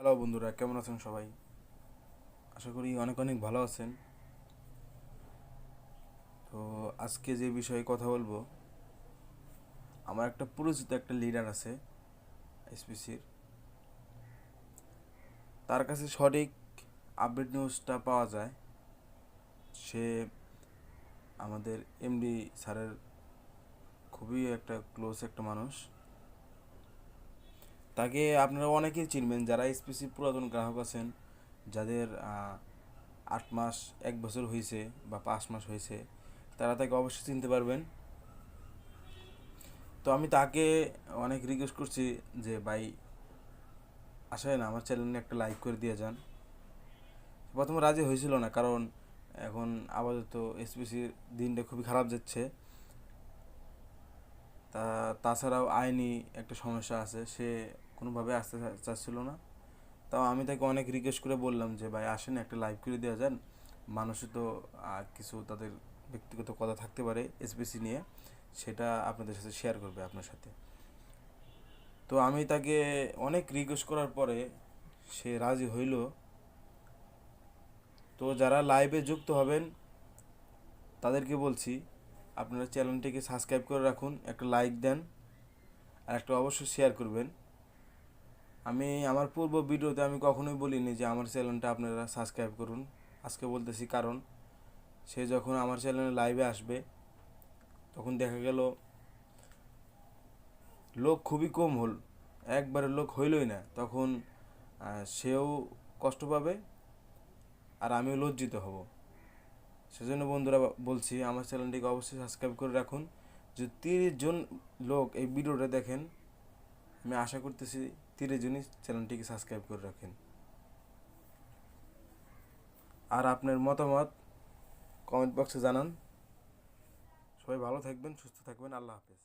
Hello বন্ধুরা, কেমন আছেন সবাই? আশা করি অনেক অনেক ভালো আছেন। তো আজকে যে বিষয়ে কথা বলব, আমার একটা পরিচিত একটা লিডার আছে এসপিসির তার কাছে সঠিক আপডেট নিউজটা পাওয়া যায়। সে আমাদের এমডি স্যারের খুবই একটা ক্লোজ একটা মানুষ। তাকে আপনারা অনেকেই চিনবেন যারা এসপিসি পুরাতন গ্রাহক আছেন, যাদের আট মাস, এক বছর হয়েছে বা পাঁচ মাস হয়েছে তারা তাকে অবশ্যই চিনতে পারবেন। তো আমি তাকে অনেক রিকোয়েস্ট করছি যে, ভাই, আসেন, আমার চ্যানেলে একটা লাইক করে দিয়ে যান। প্রথমে রাজি হয়েছিল না, কারণ এখন আপাতত এসপিসির দিনটা খুবই খারাপ যাচ্ছে। তা তাছাড়াও আইনি একটা সমস্যা আছে, সে কোনোভাবে আসতে চাচ্ছিল না। তাও আমি তাকে অনেক রিকোয়েস্ট করে বললাম যে, ভাই, আসেন, একটা লাইভ করে দেওয়া যান। মানুষও তো কিছু তাদের ব্যক্তিগত কথা থাকতে পারে এসবিসি নিয়ে। সেটা আপনাদের সাথে শেয়ার করবে আপনার সাথে। তো আমি তাকে অনেক রিকোয়েস্ট করার পরে সে রাজি হইল। তো যারা লাইভে যুক্ত হবেন, তাদেরকে বলছি আপনারা চ্যানেলটিকে সাবস্ক্রাইব করে রাখুন, একটা লাইক দেন, আর একটা অবশ্যই শেয়ার করবেন। আমি, আমার পূর্ব ভিডিওতে আমি কখনোই বলিনি যে আমার চ্যানেলটা আপনারা সাবস্ক্রাইব করুন। আজকে বলতেছি কারণ, সে যখন আমার চ্যানেলে লাইভে আসবে, তখন দেখা গেল, লোক খুবই কম হল একবারে লোক হইলই না। তখন সেও কষ্ট পাবে, আর আমিও লজ্জিত হব। সেজন্য বন্ধুরা বলছি আমার চ্যানেলটিকে অবশ্যই সাবস্ক্রাইব করে রাখুন। যদি তিরিশ জন লোক এই ভিডিওটা দেখেন, আমি আশা করতেছি তিরিশ জনই চ্যানেলটিকে সাবস্ক্রাইব করে রাখেন। আর আপনার মতামত কমেন্ট বক্সে জানান। সবাই ভালো থাকবেন, সুস্থ থাকবেন, আল্লাহ হাফেজ।